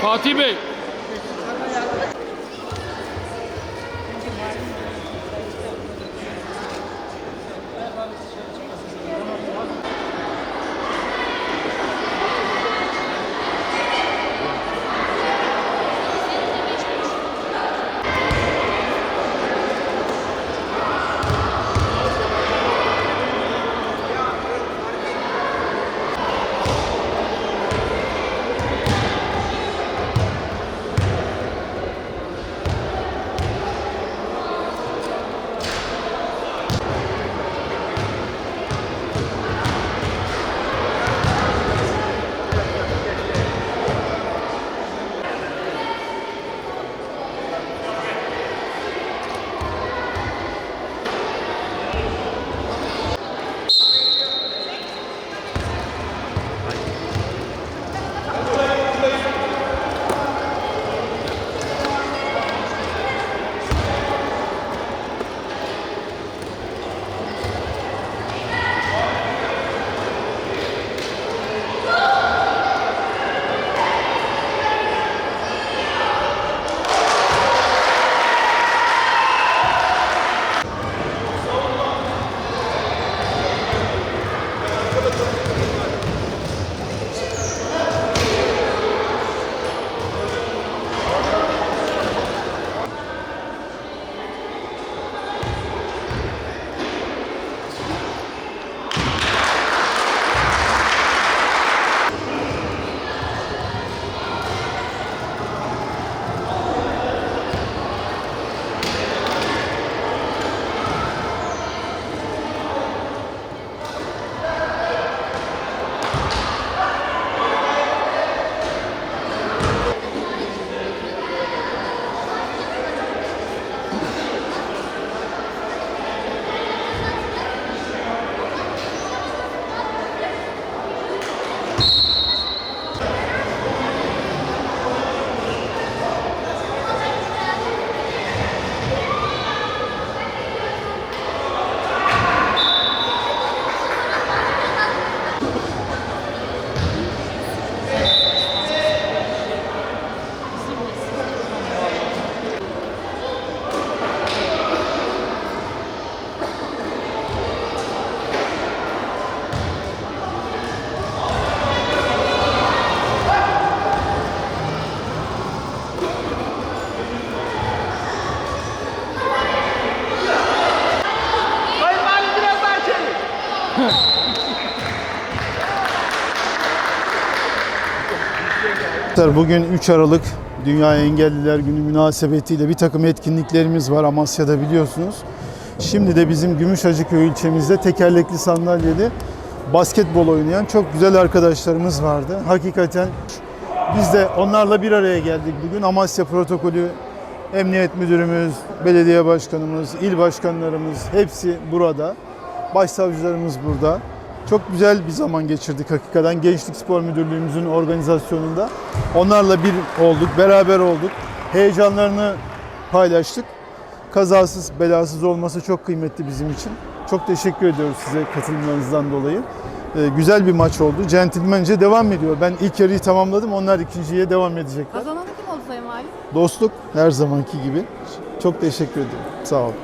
Fatih Bey. Bugün 3 Aralık Dünya Engelliler Günü münasebetiyle bir takım etkinliklerimiz var Amasya'da biliyorsunuz. Şimdi de bizim Gümüşhacıköy ilçemizde tekerlekli sandalyeli basketbol oynayan çok güzel arkadaşlarımız vardı. Hakikaten biz de onlarla bir araya geldik bugün. Amasya protokolü, Emniyet Müdürümüz, Belediye Başkanımız, il başkanlarımız hepsi burada. Başsavcılarımız burada. Çok güzel bir zaman geçirdik hakikaten Gençlik Spor Müdürlüğümüzün organizasyonunda. Onlarla bir olduk, beraber olduk. Heyecanlarını paylaştık. Kazasız, belasız olması çok kıymetli bizim için. Çok teşekkür ediyoruz size katılımlarınızdan dolayı. Ee, güzel bir maç oldu. Centilmence devam ediyor. Ben ilk yarıyı tamamladım. Onlar ikinciye devam edecekler. Kazanan kim oldu Sayın Valim? Dostluk her zamanki gibi. Çok teşekkür ederim. Sağ olun.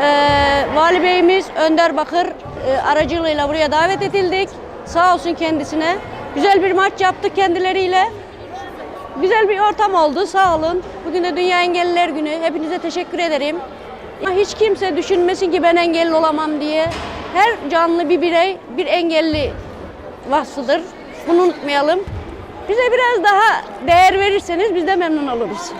Ee, Vali Beyimiz Önder Bakır e, aracılığıyla buraya davet edildik. Sağ olsun kendisine. Güzel bir maç yaptık kendileriyle. Güzel bir ortam oldu. Sağ olun. Bugün de Dünya Engelliler Günü. Hepinize teşekkür ederim. Hiç kimse düşünmesin ki ben engelli olamam diye. Her canlı bir birey bir engelli vasfıdır. Bunu unutmayalım. Bize biraz daha değer verirseniz biz de memnun oluruz.